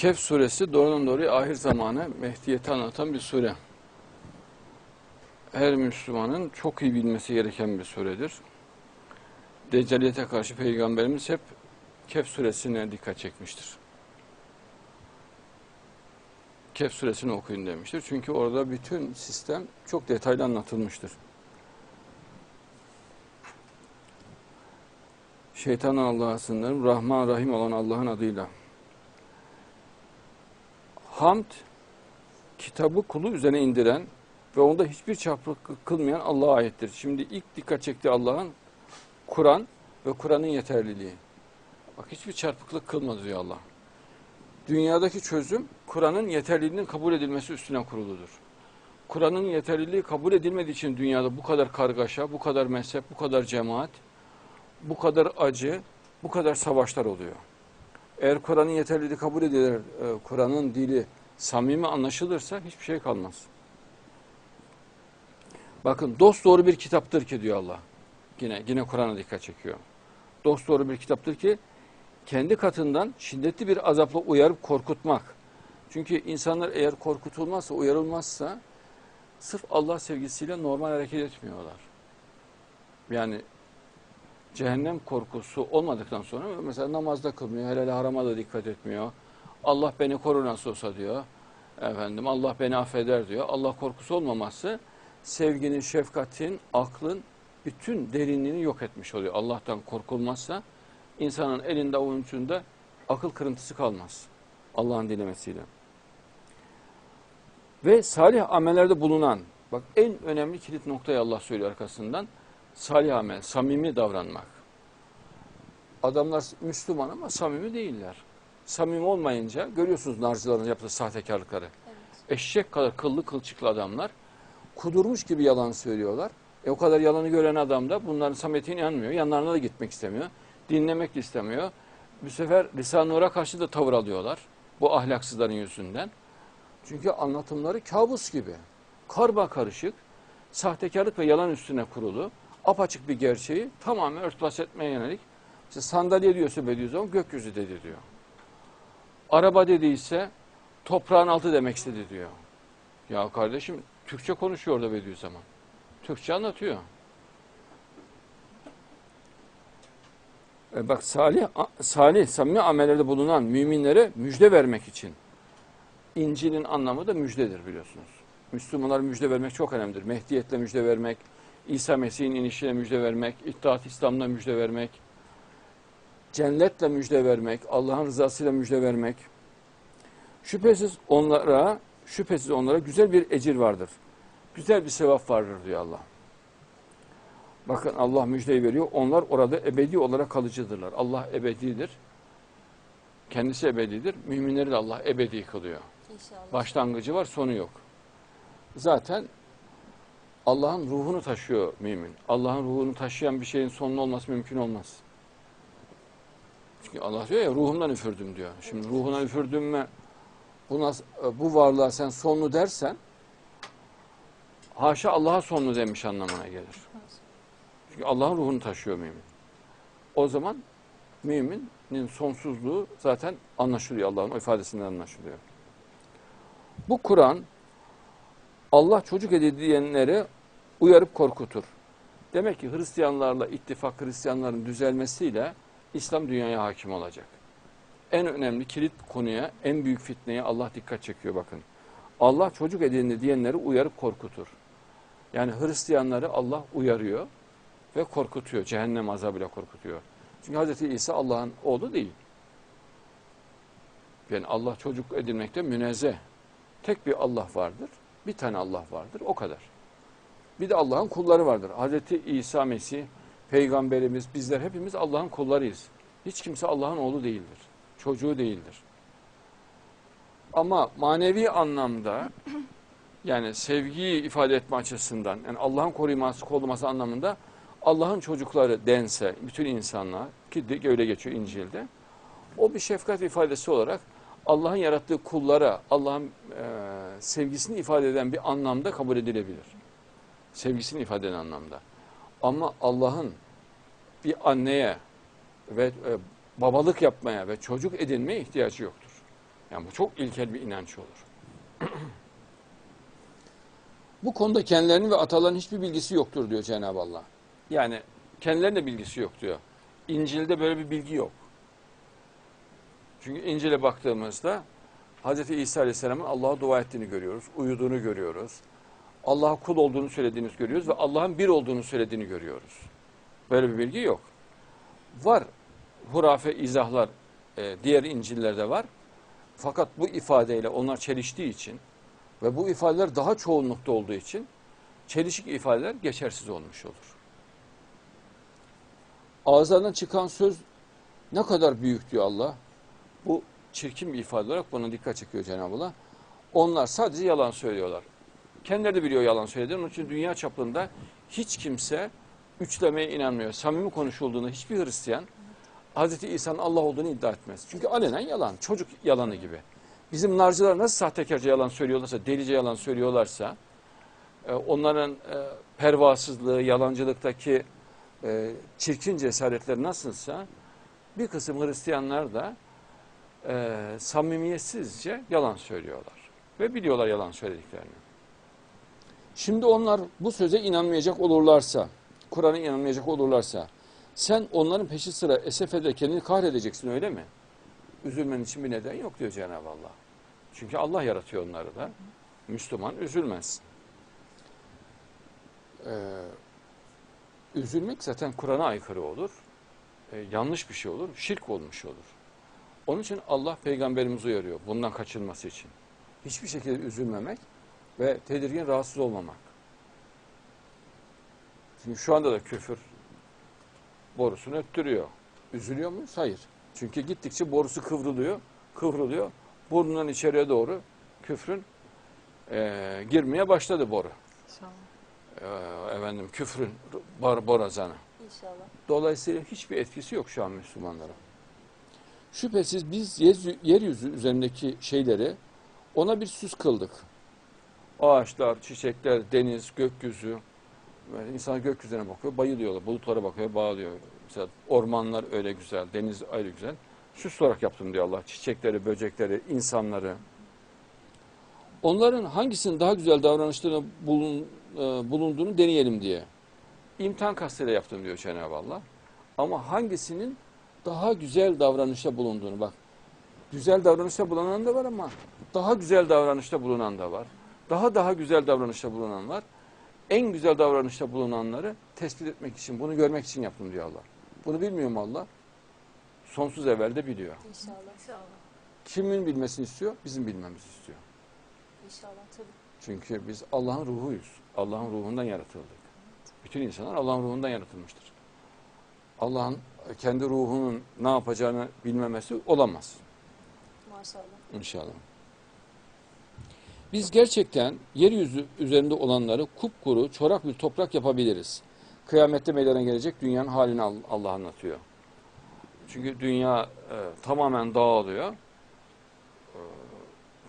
Kehf suresi doğrudan doğruya ahir zamanı Mehdiyeti anlatan bir sure. Her Müslümanın çok iyi bilmesi gereken bir suredir. Deccaliyete karşı Peygamberimiz hep Kehf suresine dikkat çekmiştir. Kehf suresini okuyun demiştir. Çünkü orada bütün sistem çok detaylı anlatılmıştır. Şeytandan Allah'a sığınırım. Rahman Rahim olan Allah'ın adıyla. Hamd, kitabı kulu üzerine indiren ve onda hiçbir çarpıklık kılmayan Allah'a aittir. Şimdi ilk dikkat çekti Allah'ın Kur'an ve Kur'an'ın yeterliliği. Bak hiçbir çarpıklık kılmadı diyor Allah. Dünyadaki çözüm Kur'an'ın yeterliliğinin kabul edilmesi üstüne kuruludur. Kur'an'ın yeterliliği kabul edilmediği için dünyada bu kadar kargaşa, bu kadar mezhep, bu kadar cemaat, bu kadar acı, bu kadar savaşlar oluyor. Eğer Kur'an'ın yeterliliği kabul edilir, e, Kur'an'ın dili samimi anlaşılırsa hiçbir şey kalmaz. Bakın dost doğru bir kitaptır ki diyor Allah. Yine yine Kur'an'a dikkat çekiyor. Dost doğru bir kitaptır ki kendi katından şiddetli bir azapla uyarıp korkutmak. Çünkü insanlar eğer korkutulmazsa, uyarılmazsa sırf Allah sevgisiyle normal hareket etmiyorlar. Yani cehennem korkusu olmadıktan sonra mesela namazda kılmıyor, helal harama da dikkat etmiyor. Allah beni korur nasıl olsa diyor. Efendim Allah beni affeder diyor. Allah korkusu olmaması sevginin, şefkatin, aklın bütün derinliğini yok etmiş oluyor. Allah'tan korkulmazsa insanın elinde avucunda akıl kırıntısı kalmaz. Allah'ın dilemesiyle. Ve salih amellerde bulunan, bak en önemli kilit noktayı Allah söylüyor arkasından. Salih amel, samimi davranmak. Adamlar Müslüman ama samimi değiller. Samimi olmayınca görüyorsunuz narcıların yaptığı sahtekarlıkları. Evet. Eşek kadar kıllı kılçıklı adamlar kudurmuş gibi yalan söylüyorlar. E o kadar yalanı gören adam da bunların samimiyetine inanmıyor. Yanlarına da gitmek istemiyor. Dinlemek de istemiyor. Bu sefer Lisan-ı Nur'a karşı da tavır alıyorlar. Bu ahlaksızların yüzünden. Çünkü anlatımları kabus gibi. Karba karışık, sahtekarlık ve yalan üstüne kurulu, apaçık bir gerçeği tamamen örtbas etmeye yönelik. İşte sandalye diyorsa bediüzzaman zaman gökyüzü dedi diyor. Araba dediyse toprağın altı demek istedi diyor. Ya kardeşim Türkçe konuşuyor orada Bediüzzaman. Türkçe anlatıyor. E bak salih, salih, samimi amellerde bulunan müminlere müjde vermek için. İncil'in anlamı da müjdedir biliyorsunuz. Müslümanlara müjde vermek çok önemlidir. Mehdiyetle müjde vermek, İsa Mesih'in inişine müjde vermek, İttihat İslam'la müjde vermek, cennetle müjde vermek, Allah'ın rızasıyla müjde vermek. Şüphesiz onlara, şüphesiz onlara güzel bir ecir vardır. Güzel bir sevap vardır diyor Allah. Bakın Allah müjdeyi veriyor. Onlar orada ebedi olarak kalıcıdırlar. Allah ebedidir. Kendisi ebedidir. Müminleri de Allah ebedi kılıyor. İnşallah. Başlangıcı var, sonu yok. Zaten Allah'ın ruhunu taşıyor mümin. Allah'ın ruhunu taşıyan bir şeyin sonlu olması mümkün olmaz. Çünkü Allah diyor ya ruhumdan üfürdüm diyor. Şimdi ruhuna üfürdüm mü bu, nas- bu varlığa sen sonlu dersen haşa Allah'a sonlu demiş anlamına gelir. Çünkü Allah'ın ruhunu taşıyor mümin. O zaman müminin sonsuzluğu zaten anlaşılıyor Allah'ın ifadesinden anlaşılıyor. Bu Kur'an Allah çocuk edildiyenleri uyarıp korkutur. Demek ki Hristiyanlarla ittifak Hristiyanların düzelmesiyle İslam dünyaya hakim olacak. En önemli kilit konuya, en büyük fitneye Allah dikkat çekiyor bakın. Allah çocuk edindi diyenleri uyarıp korkutur. Yani Hristiyanları Allah uyarıyor ve korkutuyor. Cehennem azabıyla korkutuyor. Çünkü Hz. İsa Allah'ın oğlu değil. Yani Allah çocuk edinmekte münezzeh. Tek bir Allah vardır. Bir tane Allah vardır. O kadar. Bir de Allah'ın kulları vardır. Hz. İsa Mesih, Peygamberimiz, bizler hepimiz Allah'ın kullarıyız. Hiç kimse Allah'ın oğlu değildir. Çocuğu değildir. Ama manevi anlamda yani sevgiyi ifade etme açısından yani Allah'ın koruması, kollaması anlamında Allah'ın çocukları dense bütün insanlar ki öyle geçiyor İncil'de o bir şefkat ifadesi olarak Allah'ın yarattığı kullara Allah'ın e, sevgisini ifade eden bir anlamda kabul edilebilir. Sevgisini ifade eden anlamda. Ama Allah'ın bir anneye ve e, babalık yapmaya ve çocuk edinmeye ihtiyacı yoktur. Yani bu çok ilkel bir inanç olur. bu konuda kendilerinin ve ataların hiçbir bilgisi yoktur diyor Cenab-ı Allah. Yani kendilerinin de bilgisi yok diyor. İncil'de böyle bir bilgi yok. Çünkü İncil'e baktığımızda Hz. İsa Aleyhisselam'ın Allah'a dua ettiğini görüyoruz. Uyuduğunu görüyoruz. Allah'a kul olduğunu söylediğini görüyoruz ve Allah'ın bir olduğunu söylediğini görüyoruz. Böyle bir bilgi yok. Var hurafe izahlar e, diğer İncil'lerde var. Fakat bu ifadeyle onlar çeliştiği için ve bu ifadeler daha çoğunlukta olduğu için çelişik ifadeler geçersiz olmuş olur. Ağızlarından çıkan söz ne kadar büyük diyor Allah. Bu çirkin bir ifade olarak buna dikkat çekiyor Cenab-ı Allah. Onlar sadece yalan söylüyorlar. Kendileri de biliyor yalan söylediğini. Onun için dünya çapında hiç kimse üçlemeye inanmıyor. Samimi konuşulduğunda hiçbir Hristiyan Hz. İsa'nın Allah olduğunu iddia etmez. Çünkü alenen yalan. Çocuk yalanı gibi. Bizim narcılar nasıl sahtekarca yalan söylüyorlarsa, delice yalan söylüyorlarsa, e, onların e, pervasızlığı, yalancılıktaki e, çirkin cesaretleri nasılsa, bir kısım Hristiyanlar da e, samimiyetsizce yalan söylüyorlar. Ve biliyorlar yalan söylediklerini. Şimdi onlar bu söze inanmayacak olurlarsa, Kur'an'a inanmayacak olurlarsa, sen onların peşi sıra esef kendini kahredeceksin öyle mi? Üzülmen için bir neden yok diyor Cenab-ı Allah. Çünkü Allah yaratıyor onları da. Müslüman üzülmez. Ee, üzülmek zaten Kur'an'a aykırı olur. Ee, yanlış bir şey olur. Şirk olmuş olur. Onun için Allah peygamberimizi uyarıyor bundan kaçınması için. Hiçbir şekilde üzülmemek ve tedirgin rahatsız olmamak. Çünkü şu anda da küfür borusunu öttürüyor. Üzülüyor muyuz? Hayır. Çünkü gittikçe borusu kıvrılıyor, kıvrılıyor. Burnundan içeriye doğru küfrün eee, girmeye başladı boru. İnşallah. Eee, efendim küfrün bar, borazanı. İnşallah. Dolayısıyla hiçbir etkisi yok şu an Müslümanlara. Şüphesiz biz yeryüzü, üzerindeki şeyleri ona bir süs kıldık. Ağaçlar, çiçekler, deniz, gökyüzü. Böyle insan gökyüzüne bakıyor, bayılıyorlar. Bulutlara bakıyor, bağlıyor. Mesela ormanlar öyle güzel, deniz öyle güzel. Süs olarak yaptım diyor Allah. Çiçekleri, böcekleri, insanları. Onların hangisinin daha güzel davranışlarına bulun, e, bulunduğunu deneyelim diye. İmtihan kastıyla yaptım diyor Cenab-ı Allah. Ama hangisinin daha güzel davranışta bulunduğunu bak. Güzel davranışta bulunan da var ama daha güzel davranışta bulunan da var. Daha daha güzel davranışta bulunan var. En güzel davranışta bulunanları tespit etmek için, bunu görmek için yaptım diyor Allah. Bunu bilmiyor mu Allah? Sonsuz evvelde biliyor. İnşallah. İnşallah. Kimin bilmesini istiyor? Bizim bilmemizi istiyor. İnşallah tabii. Çünkü biz Allah'ın ruhuyuz. Allah'ın ruhundan yaratıldık. Bütün insanlar Allah'ın ruhundan yaratılmıştır. Allah'ın kendi ruhunun ne yapacağını bilmemesi olamaz Maşallah. inşallah. Biz gerçekten yeryüzü üzerinde olanları kupkuru, çorak bir toprak yapabiliriz. Kıyamette meydana gelecek dünyanın halini Al- Allah anlatıyor. Çünkü dünya e, tamamen dağılıyor. E,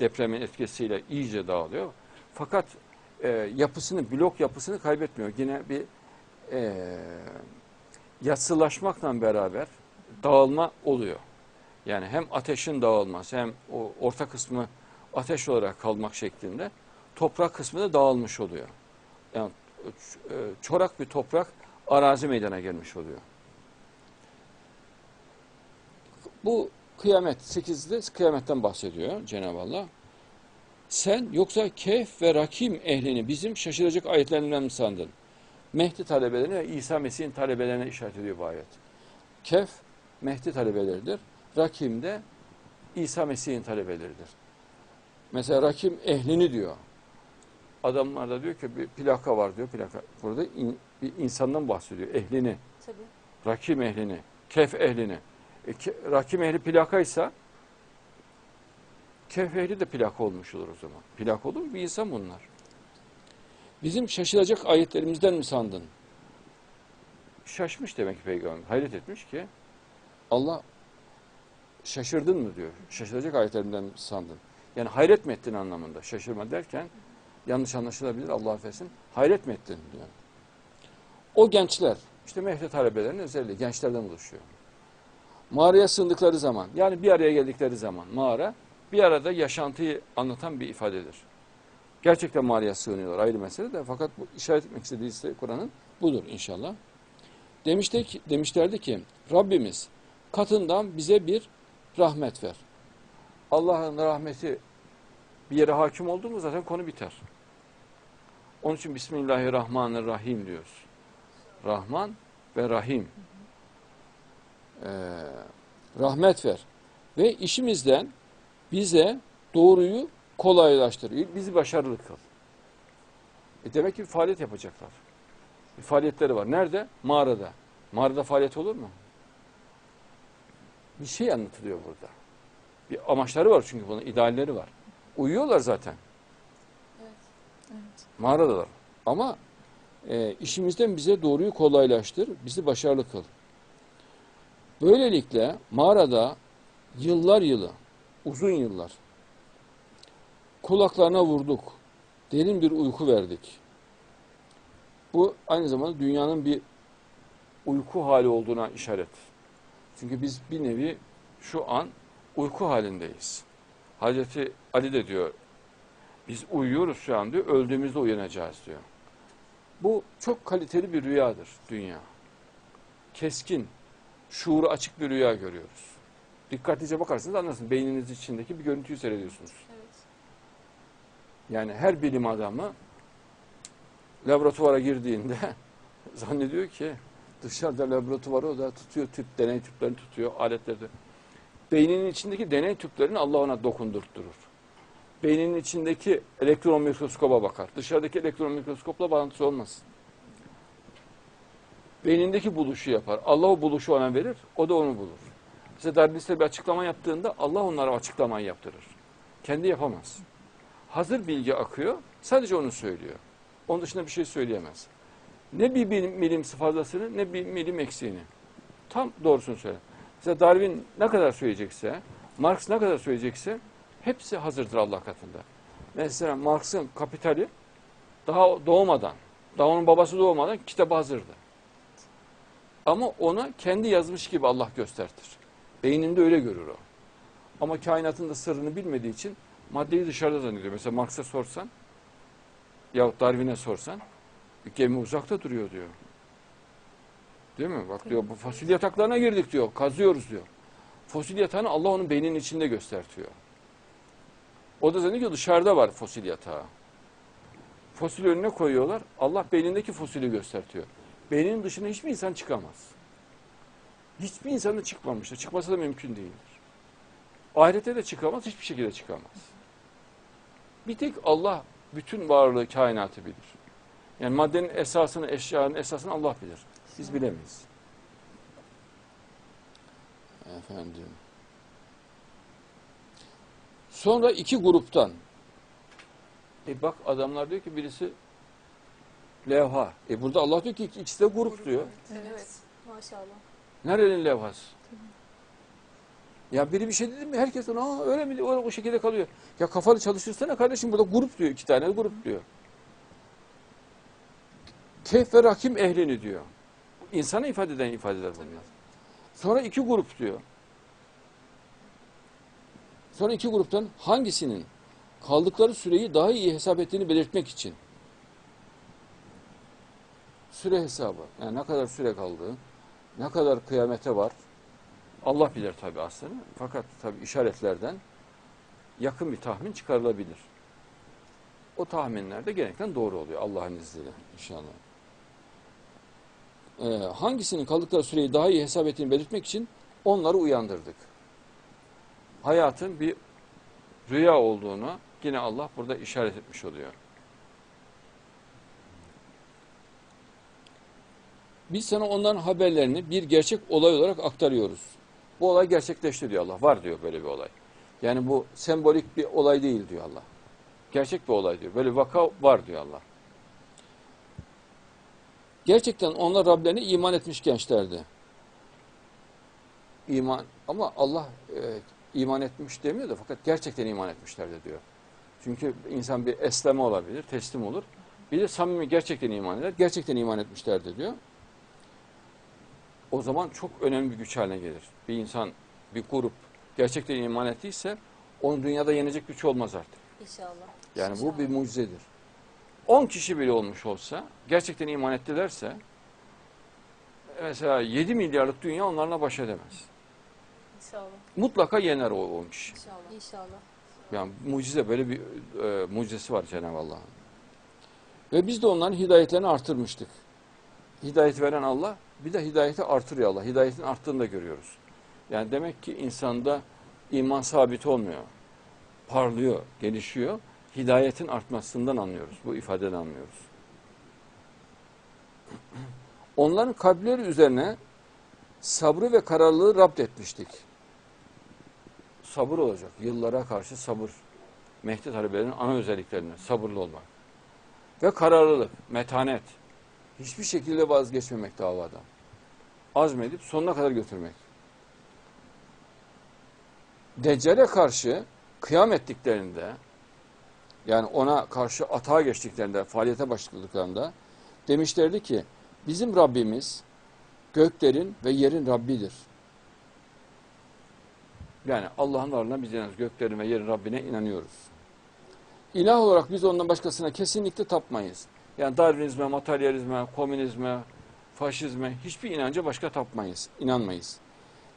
depremin etkisiyle iyice dağılıyor. Fakat e, yapısını, blok yapısını kaybetmiyor. Yine bir e, yatsılaşmakla beraber dağılma oluyor. Yani hem ateşin dağılması hem o orta kısmı ateş olarak kalmak şeklinde toprak kısmı da dağılmış oluyor. Yani e, çorak bir toprak arazi meydana gelmiş oluyor. Bu kıyamet 8'de kıyametten bahsediyor Cenab-ı Allah. Sen yoksa Kehf ve Rakim ehlini bizim şaşıracak ayetlerinden mi sandın? Mehdi talebelerine ve İsa Mesih'in talebelerine işaret ediyor bu ayet. Kehf Mehdi talebeleridir. Rakim de İsa Mesih'in talebeleridir. Mesela Rakim ehlini diyor. Adamlar da diyor ki bir plaka var diyor. Plaka. Burada in- bir insandan bahsediyor. Ehlini. Tabii. Rakim ehlini. Kehf ehlini. E, ke- Rakim ehli plakaysa Kehf ehli de plaka olmuş olur o zaman. Plaka olur mu? Bir insan bunlar. Bizim şaşılacak ayetlerimizden mi sandın? Şaşmış demek ki peygamber. Hayret etmiş ki Allah şaşırdın mı diyor. Şaşılacak ayetlerimden mi sandın? Yani hayret mi ettin anlamında. Şaşırma derken yanlış anlaşılabilir Allah affetsin. Hayret mi ettin diyor. O gençler işte Mehdi talebelerinin özelliği gençlerden oluşuyor. Mağaraya sığındıkları zaman yani bir araya geldikleri zaman mağara bir arada yaşantıyı anlatan bir ifadedir. Gerçekten mağaraya sığınıyorlar ayrı mesele de fakat bu işaret etmek istediği ise Kur'an'ın budur inşallah. Demişti ki, demişlerdi ki Rabbimiz katından bize bir rahmet ver. Allah'ın rahmeti bir yere hakim oldu mu zaten konu biter. Onun için Bismillahirrahmanirrahim diyoruz. Rahman ve Rahim. Ee, rahmet ver. Ve işimizden bize doğruyu kolaylaştır. Bizi başarılı kıl. E demek ki bir faaliyet yapacaklar. Bir faaliyetleri var. Nerede? Mağarada. Mağarada faaliyet olur mu? Bir şey anlatılıyor burada. Bir amaçları var çünkü bunun, idealleri var. Uyuyorlar zaten. Evet. Mağaradalar. Ama e, işimizden bize doğruyu kolaylaştır, bizi başarılı kıl. Böylelikle mağarada yıllar yılı, uzun yıllar kulaklarına vurduk, derin bir uyku verdik. Bu aynı zamanda dünyanın bir uyku hali olduğuna işaret. Çünkü biz bir nevi şu an uyku halindeyiz. Hazreti Ali de diyor, biz uyuyoruz şu an diyor, öldüğümüzde uyanacağız diyor. Bu çok kaliteli bir rüyadır dünya. Keskin, şuuru açık bir rüya görüyoruz. Dikkatlice bakarsanız anlarsınız. Beyniniz içindeki bir görüntüyü seyrediyorsunuz. Evet. Yani her bilim adamı laboratuvara girdiğinde zannediyor ki dışarıda laboratuvarı o da tutuyor tüp, deney tüplerini tutuyor, aletleri. Beyninin içindeki deney tüplerini Allah ona dokundurtturur. Beyninin içindeki elektron mikroskoba bakar. Dışarıdaki elektron mikroskopla bağlantısı olmaz. Beynindeki buluşu yapar. Allah o buluşu ona verir, o da onu bulur. Mesela Darwinistler bir açıklama yaptığında Allah onlara açıklamayı yaptırır. Kendi yapamaz. Hazır bilgi akıyor, sadece onu söylüyor. Onun dışında bir şey söyleyemez. Ne bir milim fazlasını ne bir milim eksiğini. Tam doğrusunu söyle. Mesela Darwin ne kadar söyleyecekse, Marx ne kadar söyleyecekse hepsi hazırdır Allah katında. Mesela Marx'ın Kapitali daha doğmadan, daha onun babası doğmadan kitabı hazırdı. Ama ona kendi yazmış gibi Allah göstertir. Beyninde öyle görür o. Ama kainatın da sırrını bilmediği için maddeyi dışarıda zannediyor. Mesela Marx'a sorsan yahut Darwin'e sorsan gemi uzakta duruyor diyor. Değil mi? Bak diyor bu fosil yataklarına girdik diyor. Kazıyoruz diyor. Fosil yatağını Allah onun beyninin içinde göstertiyor. O da zannediyor dışarıda var fosil yatağı. Fosil önüne koyuyorlar. Allah beynindeki fosili göstertiyor. Beyninin dışına hiçbir insan çıkamaz. Hiçbir insanın çıkmamıştır. Çıkması da mümkün değildir. Ahirete de çıkamaz, hiçbir şekilde çıkamaz. Bir tek Allah bütün varlığı, kainatı bilir. Yani maddenin esasını, eşyanın esasını Allah bilir. Biz bilemeyiz. Efendim. Sonra iki gruptan. E bak adamlar diyor ki birisi levha. E burada Allah diyor ki ikisi de grup diyor. Evet. Maşallah. Nerenin levhası? Ya biri bir şey dedi mi herkes ona öyle mi diyor, o, şekilde kalıyor. Ya kafalı çalışırsana kardeşim burada grup diyor iki tane grup diyor. Keyf ve rakim ehlini diyor. İnsana ifade eden ifadeler bunlar. Sonra iki grup diyor. Sonra iki gruptan hangisinin kaldıkları süreyi daha iyi hesap ettiğini belirtmek için. Süre hesabı. Yani ne kadar süre kaldığı, ne kadar kıyamete var. Allah bilir tabi aslını. Fakat tabi işaretlerden yakın bir tahmin çıkarılabilir. O tahminler de genellikle doğru oluyor Allah'ın izniyle inşallah. Ee, hangisinin kaldıkları süreyi daha iyi hesap ettiğini belirtmek için onları uyandırdık. Hayatın bir rüya olduğunu yine Allah burada işaret etmiş oluyor. Biz sana onların haberlerini bir gerçek olay olarak aktarıyoruz. Bu olay gerçekleşti diyor Allah. Var diyor böyle bir olay. Yani bu sembolik bir olay değil diyor Allah. Gerçek bir olay diyor. Böyle vaka var diyor Allah. Gerçekten onlar Rablerine iman etmiş gençlerdi. İman ama Allah e, iman etmiş demiyor da fakat gerçekten iman etmişlerdi diyor. Çünkü insan bir esleme olabilir, teslim olur. Bir de samimi gerçekten iman eder. Gerçekten iman etmişlerdi diyor. O zaman çok önemli bir güç haline gelir. Bir insan, bir grup gerçekten iman ettiyse Onu dünyada yenecek güç olmaz artık. İnşallah. Yani bu İnşallah. bir mucizedir. 10 kişi bile olmuş olsa, gerçekten iman ettilerse, mesela 7 milyarlık dünya onlarla baş edemez. İnşallah. Mutlaka yener o 10 kişi. İnşallah. İnşallah. Yani mucize böyle bir e, mucizesi var Cenab-ı Allah'ın. Ve biz de onların hidayetlerini artırmıştık. Hidayet veren Allah, bir de hidayeti artırıyor Allah. Hidayetin arttığını da görüyoruz. Yani demek ki insanda iman sabit olmuyor. Parlıyor, gelişiyor. Hidayetin artmasından anlıyoruz. Bu ifadeden anlıyoruz. Onların kalpleri üzerine sabrı ve kararlılığı rapt etmiştik. Sabır olacak. Yıllara karşı sabır. Mehdi talebelerinin ana özelliklerinden sabırlı olmak. Ve kararlılık, metanet. Hiçbir şekilde vazgeçmemek davadan. Azmedip sonuna kadar götürmek. Deccale karşı kıyam ettiklerinde yani ona karşı atağa geçtiklerinde, faaliyete başladıklarında demişlerdi ki bizim Rabbimiz göklerin ve yerin Rabbidir. Yani Allah'ın varlığına biz inanıyoruz. Göklerin ve yerin Rabbine inanıyoruz. İlah olarak biz ondan başkasına kesinlikle tapmayız. Yani Darwinizme, materyalizme, komünizme, faşizme hiçbir inanca başka tapmayız, inanmayız.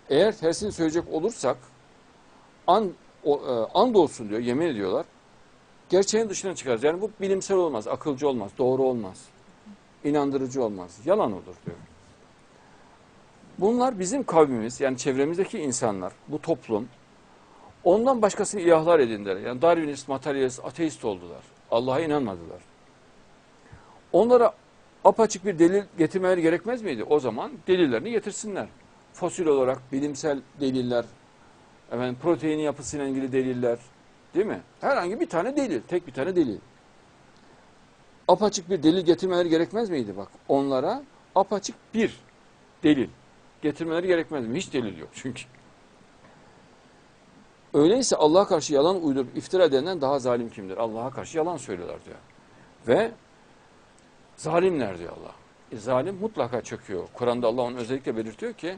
Eğer tersini söyleyecek olursak an, o, e, and olsun diyor, yemin ediyorlar. Gerçeğin dışına çıkarız. Yani bu bilimsel olmaz, akılcı olmaz, doğru olmaz. inandırıcı olmaz. Yalan olur diyor. Bunlar bizim kavmimiz yani çevremizdeki insanlar, bu toplum ondan başkasını ilahlar edindiler. Yani Darwinist, materyalist, ateist oldular. Allah'a inanmadılar. Onlara apaçık bir delil getirmeleri gerekmez miydi? O zaman delillerini getirsinler. Fosil olarak bilimsel deliller, efendim, proteinin yapısıyla ilgili deliller, değil mi? Herhangi bir tane delil, tek bir tane delil. Apaçık bir delil getirmeleri gerekmez miydi? Bak onlara apaçık bir delil getirmeleri gerekmez mi? Hiç delil yok çünkü. Öyleyse Allah'a karşı yalan uydurup iftira edenden daha zalim kimdir? Allah'a karşı yalan söylüyorlar diyor. Ve zalimler diyor Allah. E, zalim mutlaka çöküyor. Kur'an'da Allah onu özellikle belirtiyor ki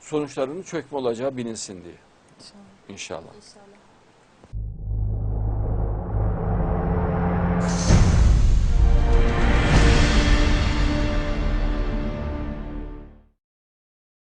sonuçlarının çökme olacağı bilinsin diye. İnşallah. İnşallah. İnşallah.